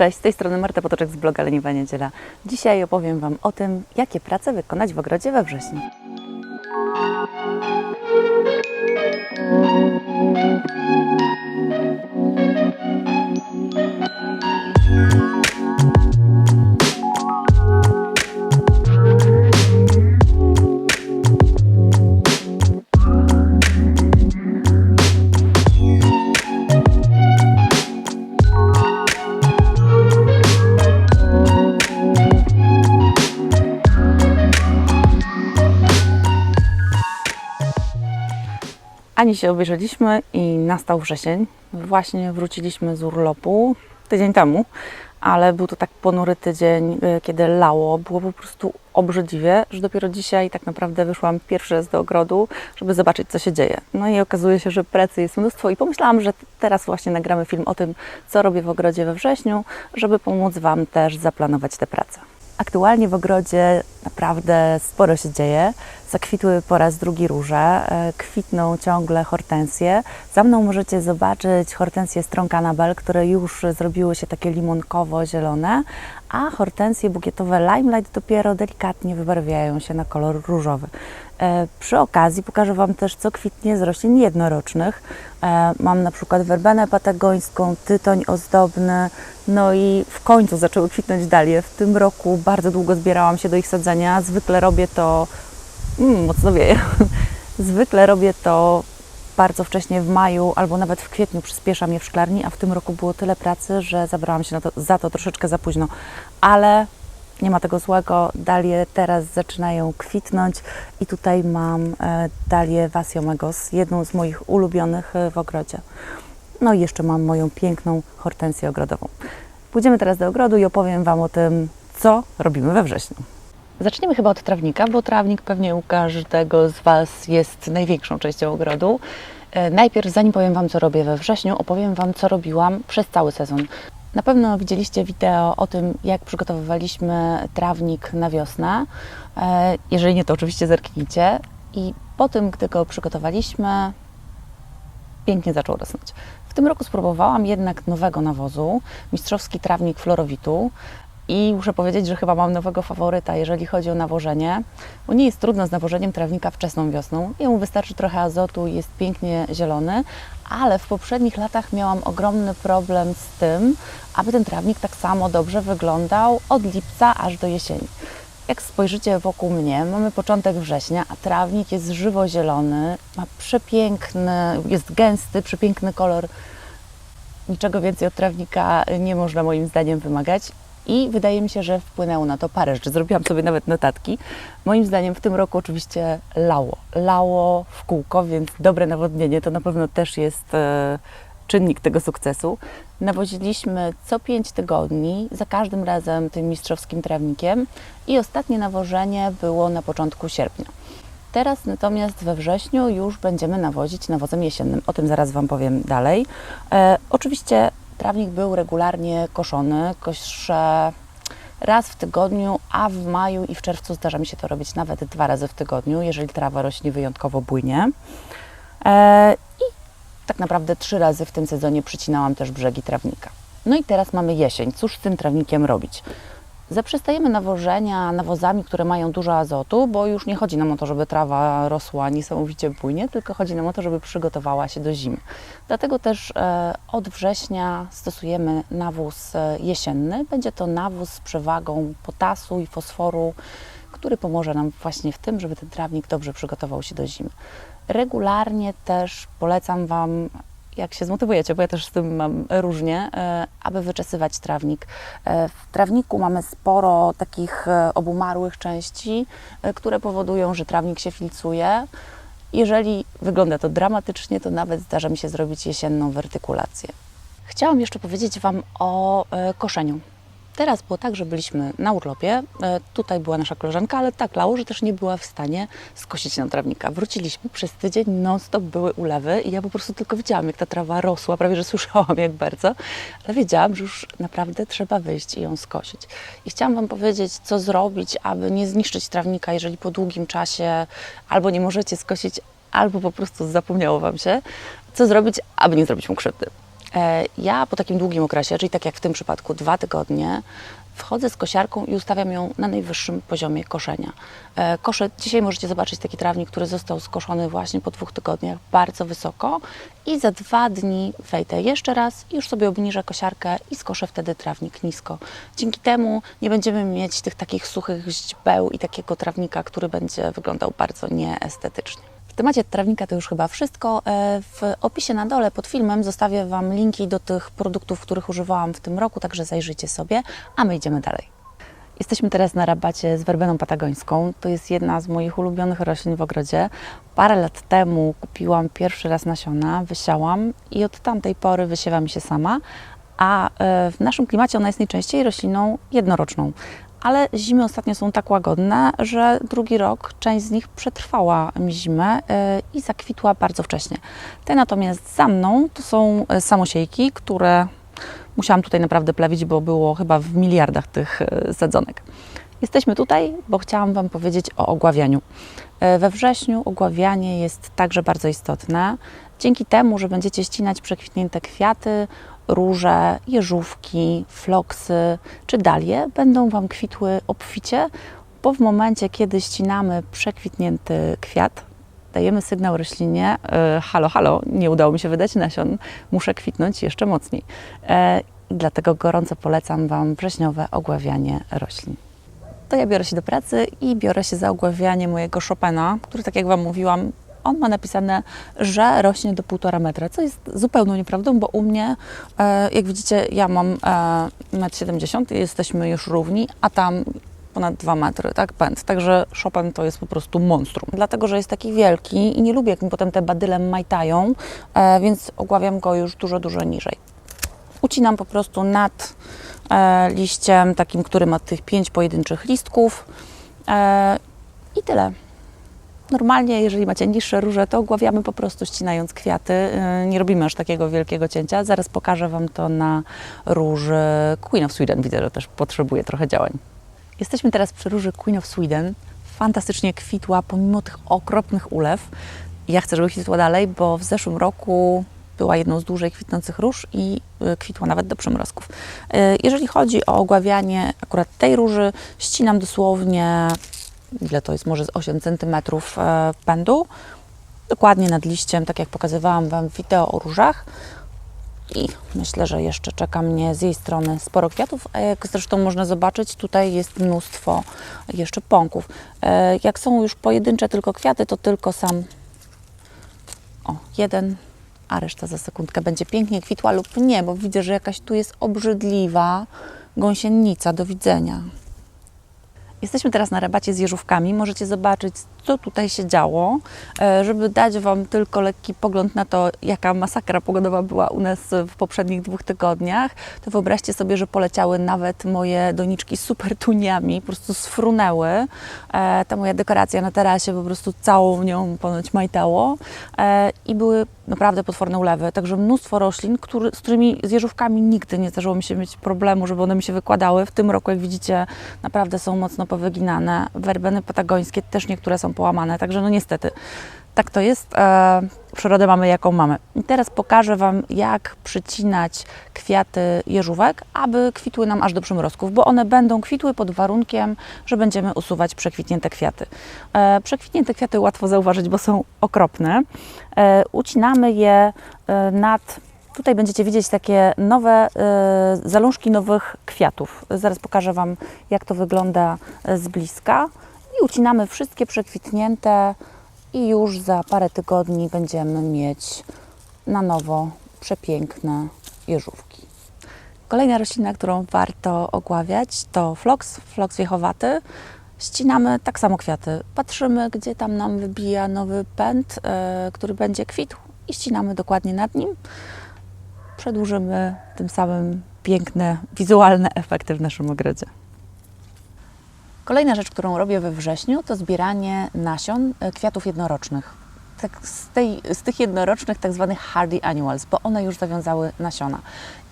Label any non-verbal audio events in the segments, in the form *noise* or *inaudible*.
Cześć, z tej strony Marta Potoczek z bloga Leniwa Niedziela. Dzisiaj opowiem Wam o tym, jakie prace wykonać w ogrodzie we wrześniu. Ani się obejrzeliśmy i nastał wrzesień. Właśnie wróciliśmy z urlopu tydzień temu, ale był to tak ponury tydzień, y, kiedy lało. Było po prostu obrzydliwie, że dopiero dzisiaj tak naprawdę wyszłam pierwszy raz do ogrodu, żeby zobaczyć, co się dzieje. No i okazuje się, że pracy jest mnóstwo i pomyślałam, że teraz właśnie nagramy film o tym, co robię w ogrodzie we wrześniu, żeby pomóc Wam też zaplanować te prace. Aktualnie w ogrodzie naprawdę sporo się dzieje. Zakwitły po raz drugi róże, e, kwitną ciągle hortensje. Za mną możecie zobaczyć hortensje stronka Anabel, które już zrobiły się takie limonkowo-zielone, a hortensje bukietowe Limelight dopiero delikatnie wybarwiają się na kolor różowy. E, Przy okazji pokażę Wam też, co kwitnie z roślin jednorocznych. E, Mam na przykład werbenę patagońską, tytoń ozdobny, no i w końcu zaczęły kwitnąć dalie. W tym roku bardzo długo zbierałam się do ich sadzenia. Zwykle robię to, mm, mocno wieje, *laughs* zwykle robię to bardzo wcześnie w maju albo nawet w kwietniu przyspieszam je w szklarni, a w tym roku było tyle pracy, że zabrałam się to, za to troszeczkę za późno. Ale nie ma tego złego, dalie teraz zaczynają kwitnąć i tutaj mam e, dalię Vasiomegos, jedną z moich ulubionych e, w ogrodzie. No i jeszcze mam moją piękną hortensję ogrodową. Pójdziemy teraz do ogrodu i opowiem Wam o tym, co robimy we wrześniu. Zaczniemy chyba od trawnika, bo trawnik pewnie u każdego z Was jest największą częścią ogrodu. E, Najpierw, zanim powiem Wam, co robię we wrześniu, opowiem Wam, co robiłam przez cały sezon. Na pewno widzieliście wideo o tym, jak przygotowywaliśmy trawnik na wiosnę. E, Jeżeli nie, to oczywiście zerknijcie. I po tym, gdy go przygotowaliśmy, pięknie zaczął rosnąć. W tym roku spróbowałam jednak nowego nawozu, mistrzowski trawnik florowitu. I muszę powiedzieć, że chyba mam nowego faworyta, jeżeli chodzi o nawożenie, bo nie jest trudno z nawożeniem trawnika wczesną wiosną. Jemu wystarczy trochę azotu jest pięknie zielony, ale w poprzednich latach miałam ogromny problem z tym, aby ten trawnik tak samo dobrze wyglądał od lipca aż do jesieni. Jak spojrzycie wokół mnie, mamy początek września, a trawnik jest żywo zielony, ma przepiękny, jest gęsty, przepiękny kolor. Niczego więcej od trawnika nie można moim zdaniem wymagać. I wydaje mi się, że wpłynęło na to parę rzeczy. Zrobiłam sobie nawet notatki. Moim zdaniem w tym roku oczywiście lało. Lało w kółko, więc dobre nawodnienie to na pewno też jest e, czynnik tego sukcesu. Nawoziliśmy co 5 tygodni, za każdym razem tym mistrzowskim trawnikiem i ostatnie nawożenie było na początku sierpnia. Teraz natomiast we wrześniu już będziemy nawozić nawozem jesiennym. O tym zaraz Wam powiem dalej. E, oczywiście trawnik był regularnie koszony. Koszę raz w tygodniu, a w maju i w czerwcu zdarza mi się to robić nawet dwa razy w tygodniu, jeżeli trawa rośnie wyjątkowo bujnie. E, I tak naprawdę trzy razy w tym sezonie przycinałam też brzegi trawnika. No i teraz mamy jesień. Cóż z tym trawnikiem robić? Zaprzestajemy nawożenia nawozami, które mają dużo azotu, bo już nie chodzi nam o to, żeby trawa rosła niesamowicie bujnie, tylko chodzi nam o to, żeby przygotowała się do zimy. Dlatego też e, od września stosujemy nawóz e, jesienny. Będzie to nawóz z przewagą potasu i fosforu, który pomoże nam właśnie w tym, żeby ten trawnik dobrze przygotował się do zimy. Regularnie też polecam Wam jak się zmotywujecie, bo ja też z tym mam różnie, e, aby wyczesywać trawnik. E, W trawniku mamy sporo takich e, obumarłych części, które powodują, że trawnik się filcuje. Jeżeli wygląda to dramatycznie, to nawet zdarza mi się zrobić jesienną wertykulację. Chciałam jeszcze powiedzieć Wam o koszeniu. Teraz było tak, że byliśmy na urlopie. E, Tutaj była nasza koleżanka, ale tak lało, że też nie była w stanie skosić nam trawnika. Wróciliśmy przez tydzień, non-stop były ulewy i ja po prostu tylko widziałam, jak ta trawa rosła, prawie że słyszałam jak bardzo, ale wiedziałam, że już naprawdę trzeba wyjść i ją skosić. I chciałam Wam powiedzieć, co zrobić, aby nie zniszczyć trawnika, jeżeli po długim czasie albo nie możecie skosić, albo po prostu zapomniało Wam się, co zrobić, aby nie zrobić mu krzywdy. E, Ja po takim długim okresie, czyli tak jak w tym przypadku dwa tygodnie, wchodzę z kosiarką i ustawiam ją na najwyższym poziomie koszenia. E, Koszę, dzisiaj możecie zobaczyć taki trawnik, który został skoszony właśnie po dwóch tygodniach, bardzo wysoko i za dwa dni wejdę jeszcze raz i już sobie obniżę kosiarkę i skoszę wtedy trawnik nisko. Dzięki temu nie będziemy mieć tych takich suchych źdźbeł i takiego trawnika, który będzie wyglądał bardzo nieestetycznie. Temacie trawnika to już chyba wszystko. E, W opisie na dole pod filmem zostawię Wam linki do tych produktów, których używałam w tym roku, także zajrzyjcie sobie, a my idziemy dalej. Jesteśmy teraz na rabacie z werbeną patagońską. To jest jedna z moich ulubionych roślin w ogrodzie. Parę lat temu kupiłam pierwszy raz nasiona, wysiałam i od tamtej pory wysiewa mi się sama, a e, w naszym klimacie ona jest najczęściej rośliną jednoroczną. Ale zimy ostatnio są tak łagodne, że drugi rok część z nich przetrwała zimę e, i zakwitła bardzo wcześnie. Te natomiast za mną to są e, samosiejki, które musiałam tutaj naprawdę plewić, bo było chyba w miliardach tych e, sadzonek. Jesteśmy tutaj, bo chciałam Wam powiedzieć o ogławianiu. We wrześniu ogławianie jest także bardzo istotne. Dzięki temu, że będziecie ścinać przekwitnięte kwiaty, róże, jeżówki, floksy czy dalie będą Wam kwitły obficie, bo w momencie, kiedy ścinamy przekwitnięty kwiat, dajemy sygnał roślinie, e, halo, halo, nie udało mi się wydać nasion, muszę kwitnąć jeszcze mocniej. E, dlatego gorąco polecam Wam wrześniowe ogławianie roślin. To ja biorę się do pracy i biorę się za ogławianie mojego Chopina, który, tak jak Wam mówiłam, on ma napisane, że rośnie do 1,5 metra, co jest zupełną nieprawdą, bo u mnie, e, jak widzicie, ja mam e, 1,70 m, jesteśmy już równi, a tam ponad 2 metry, tak, pęd. Także Chopin to jest po prostu monstrum. Dlatego, że jest taki wielki i nie lubię, jak mi potem te badyle majtają, e, więc ogławiam go już dużo, dużo niżej. Ucinam po prostu nad e, liściem, takim, który ma tych pięć pojedynczych listków e, i tyle. Normalnie, jeżeli macie niższe róże, to ogławiamy po prostu ścinając kwiaty. E, Nie robimy aż takiego wielkiego cięcia. Zaraz pokażę Wam to na róży Queen of Sweden. Widzę, że też potrzebuje trochę działań. Jesteśmy teraz przy róży Queen of Sweden. Fantastycznie kwitła pomimo tych okropnych ulew. Ja chcę, żeby kwitła dalej, bo w zeszłym roku była jedną z dłużej kwitnących róż i y, kwitła nawet do przymrozków. Y, Jeżeli chodzi o ogławianie akurat tej róży, ścinam dosłownie, ile to jest, może z 8 cm pędu, dokładnie nad liściem, tak jak pokazywałam Wam wideo o różach. I myślę, że jeszcze czeka mnie z jej strony sporo kwiatów, a jak zresztą można zobaczyć, tutaj jest mnóstwo jeszcze pąków. E, Jak są już pojedyncze tylko kwiaty, to tylko sam o, jeden, a reszta za sekundkę będzie pięknie kwitła lub nie, bo widzę, że jakaś tu jest obrzydliwa gąsienica. Do widzenia. Jesteśmy teraz na rabacie z jeżówkami. Możecie zobaczyć, co tutaj się działo, e, żeby dać Wam tylko lekki pogląd na to, jaka masakra pogodowa była u nas w poprzednich dwóch tygodniach. To wyobraźcie sobie, że poleciały nawet moje doniczki super tuniami, po prostu sfrunęły. E, Ta moja dekoracja na tarasie po prostu całą nią ponoć majtało E, i były naprawdę potworne ulewy. Także mnóstwo roślin, który, z którymi z jeżówkami nigdy nie zdarzyło mi się mieć problemu, żeby one mi się wykładały. W tym roku, jak widzicie, naprawdę są mocno powyginane. Werbeny patagońskie też niektóre są połamane, także no niestety. Tak to jest. E, przyrodę mamy jaką mamy. I teraz pokażę Wam, jak przycinać kwiaty jeżówek, aby kwitły nam aż do przymrozków, bo one będą kwitły pod warunkiem, że będziemy usuwać przekwitnięte kwiaty. E, przekwitnięte kwiaty łatwo zauważyć, bo są okropne. E, ucinamy je e, nad Tutaj będziecie widzieć takie nowe e, zalążki nowych kwiatów. Zaraz pokażę Wam, jak to wygląda z bliska. I ucinamy wszystkie przekwitnięte i już za parę tygodni będziemy mieć na nowo przepiękne jeżówki. Kolejna roślina, którą warto ogławiać to floks, floks wiechowaty. Ścinamy tak samo kwiaty. Patrzymy, gdzie tam nam wybija nowy pęd, e, który będzie kwitł i ścinamy dokładnie nad nim. Przedłużymy tym samym piękne, wizualne efekty w naszym ogrodzie. Kolejna rzecz, którą robię we wrześniu, to zbieranie nasion e, kwiatów jednorocznych. Tak z, tej, z tych jednorocznych, tak zwanych hardy annuals, bo one już zawiązały nasiona.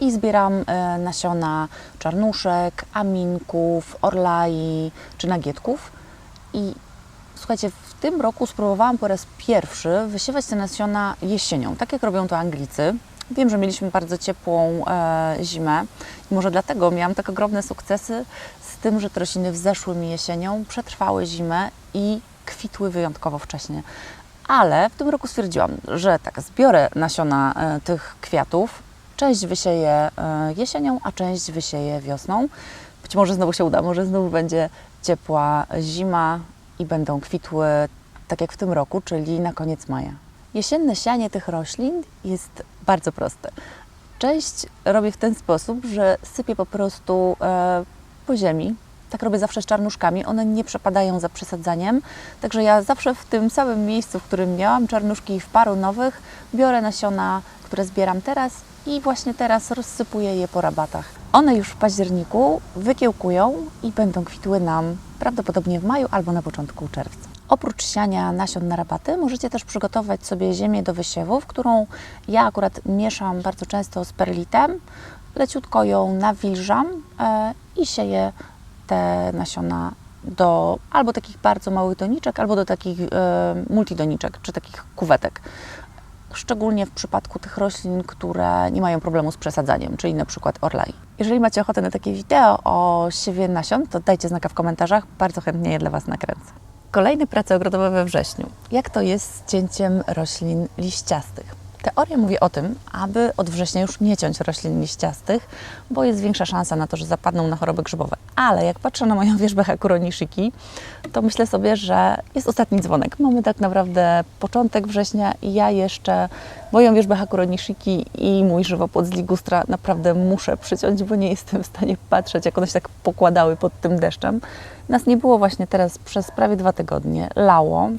I zbieram e, nasiona czarnuszek, aminków, orlai czy nagietków. I słuchajcie, w tym roku spróbowałam po raz pierwszy wysiewać te nasiona jesienią, tak jak robią to Anglicy. Wiem, że mieliśmy bardzo ciepłą e, zimę może dlatego miałam tak ogromne sukcesy z tym, że te rośliny wzeszły mi jesienią, przetrwały zimę i kwitły wyjątkowo wcześnie. Ale w tym roku stwierdziłam, że tak, zbiorę nasiona e, tych kwiatów, część wysieję e, jesienią, a część wysieję wiosną. Być może znowu się uda, może znowu będzie ciepła zima i będą kwitły tak jak w tym roku, czyli na koniec maja. Jesienne sianie tych roślin jest bardzo proste. Część robię w ten sposób, że sypię po prostu e, po ziemi. Tak robię zawsze z czarnuszkami. One nie przepadają za przesadzaniem. Także ja zawsze w tym samym miejscu, w którym miałam czarnuszki w paru nowych, biorę nasiona, które zbieram teraz i właśnie teraz rozsypuję je po rabatach. One już w październiku wykiełkują i będą kwitły nam prawdopodobnie w maju albo na początku czerwca. Oprócz siania nasion na rabaty, możecie też przygotować sobie ziemię do wysiewów, którą ja akurat mieszam bardzo często z perlitem. Leciutko ją nawilżam e, i sieję te nasiona do albo takich bardzo małych doniczek, albo do takich e, multidoniczek, czy takich kuwetek. Szczególnie w przypadku tych roślin, które nie mają problemu z przesadzaniem, czyli na przykład orlai. Jeżeli macie ochotę na takie wideo o siewie nasion, to dajcie znaka w komentarzach, bardzo chętnie je dla Was nakręcę. Kolejne prace ogrodowe we wrześniu. Jak to jest z cięciem roślin liściastych? Teoria mówi o tym, aby od września już nie ciąć roślin liściastych, bo jest większa szansa na to, że zapadną na choroby grzybowe. Ale jak patrzę na moją *laughs* wierzbę Hakuronishiki, to myślę sobie, że jest ostatni dzwonek. Mamy tak naprawdę początek września i ja jeszcze moją wierzbę Hakuronishiki i mój żywopłot z ligustra naprawdę muszę przyciąć, bo nie jestem w stanie patrzeć, jak one się tak pokładały pod tym deszczem. Nas nie było właśnie teraz przez prawie dwa tygodnie. Lało,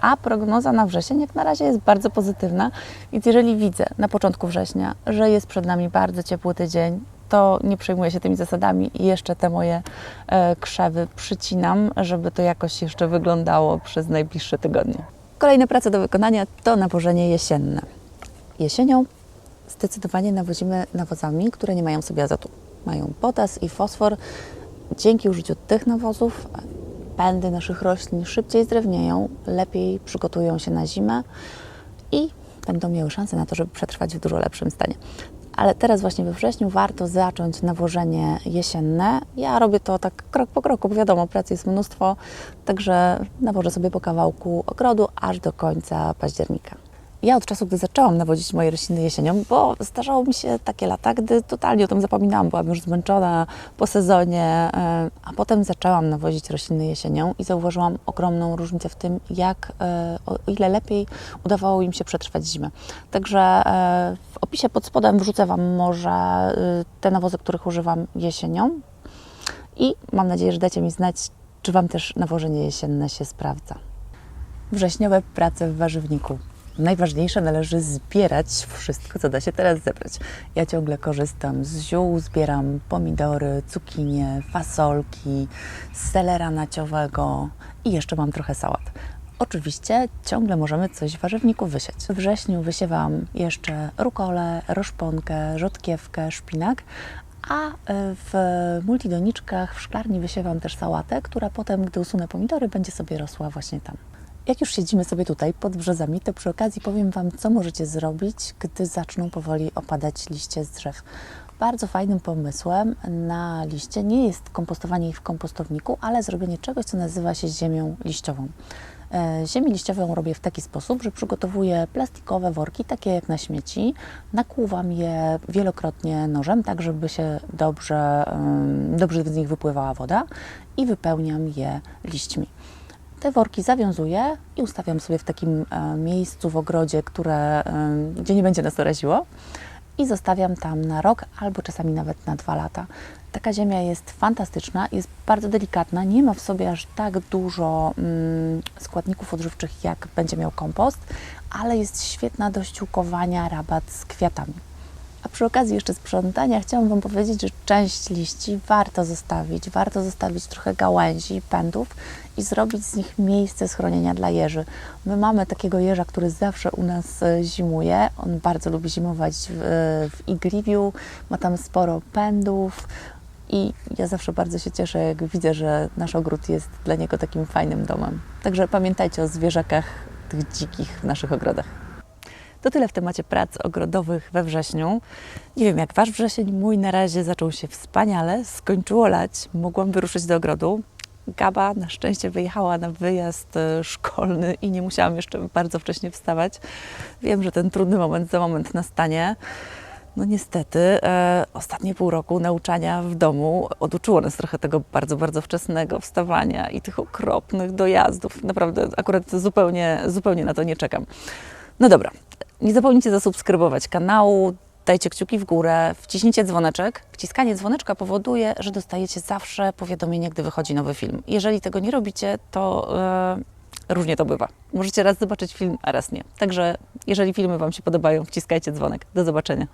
a prognoza na wrzesień jak na razie jest bardzo pozytywna, więc jeżeli widzę na początku września, że jest przed nami bardzo ciepły tydzień, to nie przejmuję się tymi zasadami i jeszcze te moje e, krzewy przycinam, żeby to jakoś jeszcze wyglądało przez najbliższe tygodnie. Kolejne prace do wykonania to nawożenie jesienne. Jesienią zdecydowanie nawozimy nawozami, które nie mają sobie azotu. Mają potas i fosfor. Dzięki użyciu tych nawozów pędy naszych roślin szybciej zdrewnieją, lepiej przygotują się na zimę i będą miały szansę na to, żeby przetrwać w dużo lepszym stanie. Ale teraz właśnie we wrześniu warto zacząć nawożenie jesienne. Ja robię to tak krok po kroku, bo wiadomo, pracy jest mnóstwo, także nawożę sobie po kawałku ogrodu aż do końca października. Ja od czasu, gdy zaczęłam nawodzić moje rośliny jesienią, bo zdarzało mi się takie lata, gdy totalnie o tym zapominałam, byłam już zmęczona po sezonie, e, a potem zaczęłam nawozić rośliny jesienią i zauważyłam ogromną różnicę w tym, jak, e, o ile lepiej udawało im się przetrwać zimę. Także e, w opisie pod spodem wrzucę Wam może te nawozy, których używam jesienią i mam nadzieję, że dacie mi znać, czy Wam też nawożenie jesienne się sprawdza. Wrześniowe prace w warzywniku najważniejsze, należy zbierać wszystko, co da się teraz zebrać. Ja ciągle korzystam z ziół, zbieram pomidory, cukinie, fasolki, selera naciowego i jeszcze mam trochę sałat. Oczywiście ciągle możemy coś w warzywniku wysiać. W wrześniu wysiewam jeszcze rukolę, roszponkę, rzodkiewkę, szpinak, a e, w multidoniczkach w szklarni wysiewam też sałatę, która potem, gdy usunę pomidory, będzie sobie rosła właśnie tam. Jak już siedzimy sobie tutaj pod brzozami, to przy okazji powiem Wam, co możecie zrobić, gdy zaczną powoli opadać liście z drzew. Bardzo fajnym pomysłem na liście nie jest kompostowanie ich w kompostowniku, ale zrobienie czegoś, co nazywa się ziemią liściową. E, ziemię liściową robię w taki sposób, że przygotowuję plastikowe worki, takie jak na śmieci, nakłuwam je wielokrotnie nożem, tak żeby się dobrze, dobrze z nich wypływała woda i wypełniam je liśćmi. Te worki zawiązuję i ustawiam sobie w takim e, miejscu w ogrodzie, które, e, gdzie nie będzie nas raziło i zostawiam tam na rok albo czasami nawet na dwa lata. Taka ziemia jest fantastyczna, jest bardzo delikatna, nie ma w sobie aż tak dużo mm, składników odżywczych, jak będzie miał kompost, ale jest świetna do ściółkowania rabat z kwiatami. A przy okazji jeszcze sprzątania chciałam Wam powiedzieć, że część liści warto zostawić, warto zostawić trochę gałęzi i pędów i zrobić z nich miejsce schronienia dla jeży. My mamy takiego jeża, który zawsze u nas e, zimuje. On bardzo lubi zimować w, w igliwiu, ma tam sporo pędów i ja zawsze bardzo się cieszę, jak widzę, że nasz ogród jest dla niego takim fajnym domem. Także pamiętajcie o zwierzakach tych dzikich w naszych ogrodach. To tyle w temacie prac ogrodowych we wrześniu. Nie wiem jak Wasz wrzesień, mój na razie zaczął się wspaniale, skończyło lać, mogłam wyruszyć do ogrodu. Gaba na szczęście wyjechała na wyjazd e, szkolny i nie musiałam jeszcze bardzo wcześnie wstawać. Wiem, że ten trudny moment za moment nastanie. No niestety, e, ostatnie pół roku nauczania w domu oduczyło nas trochę tego bardzo, bardzo wczesnego wstawania i tych okropnych dojazdów. Naprawdę, akurat zupełnie, zupełnie na to nie czekam. No dobra, nie zapomnijcie zasubskrybować kanału, dajcie kciuki w górę, wciśnijcie dzwoneczek. Wciskanie dzwoneczka powoduje, że dostajecie zawsze powiadomienie, gdy wychodzi nowy film. Jeżeli tego nie robicie, to e, różnie to bywa. Możecie raz zobaczyć film, a raz nie. Także jeżeli filmy Wam się podobają, wciskajcie dzwonek. Do zobaczenia.